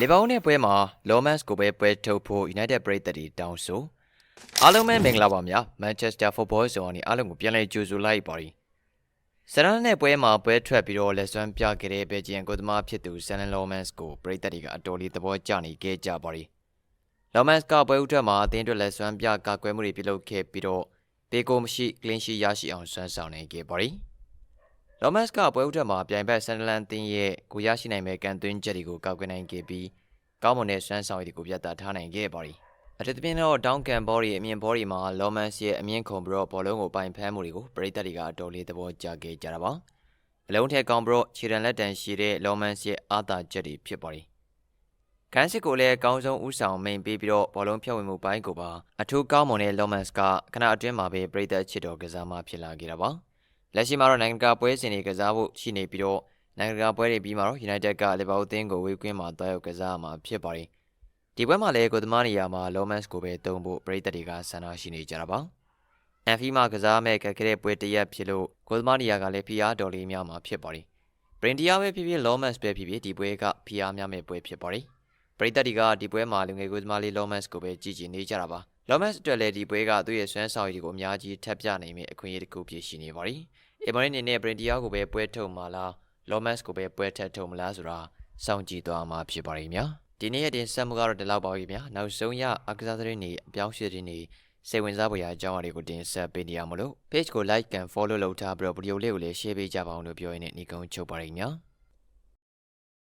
လီဗာပူးနဲ့ပွဲမှာလောမန်စ်ကိုပဲပွဲထုတ်ဖို့ United ပရိသတ်တွေတောင်းဆိုအားလုံးပဲမင်္ဂလာပါများ Manchester Football Zone နဲ့အားလုံးကိုပြန်လည်ကြိုဆိုလိုက်ပါရီဆရန်နဲ့ပွဲမှာပွဲထွက်ပြီးတော့လက်စွမ်းပြခဲ့တဲ့ဘယ်ဂျီယန်ကိုသမားဖြစ်သူဆန်လောမန်စ်ကိုပရိသတ်တွေကအတော်လေးသဘောကျနေခဲ့ကြပါရီလောမန်စ်ကပွဲဥထွက်မှာအသင်းအတွက်လက်စွမ်းပြကာကွယ်မှုတွေပြုလုပ်ခဲ့ပြီးတော့ပေကိုမရှိ clean sheet ရရှိအောင်စွမ်းဆောင်နိုင်ခဲ့ပါရီ လောမတ်စ်ကပွဲဥထွက်မှာပြိုင်ဘက်ဆန်ဒလန်တင်းရဲ့ကိုရရှိနိုင်မဲ့ကန်သွင်းချက်တွေကိုကောက်ကွယ်နိုင်ခဲ့ပြီးကောင်းမွန်တဲ့စွမ်းဆောင်ရည်တွေကိုပြသထားနိုင်ခဲ့ပါရီအထက်သဖြင့်တော့တောင်းကန်ဘော်ရီအမြင့်ဘော်ရီမှာလောမတ်စ်ရဲ့အမြင့်ခုံပြီးတော့ဘောလုံးကိုပိုင်ဖမ်းမှုတွေကိုပရိသတ်တွေကအတော်လေးသဘောကျခဲ့ကြတာပါအလုံးထက်ကောင်ပြီးတော့ခြေရန်လက်တန်ရှိတဲ့လောမတ်စ်ရဲ့အာသာချက်တွေဖြစ်ပါရီခန်းစစ်ကိုလည်းအကောင်းဆုံးဥဆောင်မိန်ပေးပြီးတော့ဘောလုံးဖြတ်ဝင်မှုပိုင်းကိုပါအထူးကောင်းမွန်တဲ့လောမတ်စ်ကခဏအတွင်းမှာပဲပရိသတ်ချစ်တော်ကစားမှဖြစ်လာခဲ့တာပါ လက်ရှိမှာတော့နိုင်ငံတကာပွဲစဉ်တွေကစားဖို့ရှိနေပြီးတော့နိုင်ငံတကာပွဲတွေပြီးမှာတော့ United ကလီဗာပူးအသင်းကိုဝေးကွင်းမှာတွားရောက်ကစားမှာဖြစ်ပါတယ်ဒီပွဲမှာလည်းကိုသမားနေရာမှာလောမတ်စ်ကိုပဲတုံးဖို့ပရိသတ်တွေကဆန္ဒရှိနေကြတာပါအန်ဖီမှာကစားမဲ့ကက်ခဲတဲ့ပွဲတစ်ရက်ဖြစ်လို့ကိုသမားနေရာကလည်း PR ဒေါ်လေးများမှာဖြစ်ပါတယ်ပရင်တီယာပဲဖြစ်ဖြစ်လောမတ်စ်ပဲဖြစ်ဖြစ်ဒီပွဲက PR များမဲ့ပွဲဖြစ်ပါတယ်ပရိသတ်တွေကဒီပွဲမှာလူငယ်ကိုသမားလေးလောမတ်စ်ကိုပဲကြည်ကြည်နေကြတာပါ လောမတ်စ်အတွက်လည်းဒီပွဲကသူ့ရဲ့ဆွမ်းဆောင်ရည်တွေကိုအများကြီးထပ်ပြနိုင်မယ့်အခွင့်အရေးတစ်ခုဖြစ်ရှိနေပါတယ်အီမန်အနေနဲ့ပရင်တီယာကိုပဲပွဲထုတ်မှာလားလောမတ်စ်ကိုပဲပွဲထပ်ထုတ်မလားဆိုတာစောင့်ကြည့်သွားမှာဖြစ်ပါတယ်များဒီနေ့ရဲ့တင်ဆက်မှုကတော့ဒီလောက်ပါပဲဗျာနောက်ဆုံးရအကစားသတင်းတွေအပြောင်းအရွှေ့သတင်းတွေစိတ်ဝင်စားဖွယ်ရာအကြောင်းအရာတွေကိုတင်ဆက်ပေးနေရမလို့ page ကို like and follow လုပ်ထားပြီးတော့ဗီဒီယိုလေးကိုလည်း share ပေးကြပါအောင်လို့ပြောရင်းနဲ့ညီကုန်းချုပ်ပါရခင်ဗျာ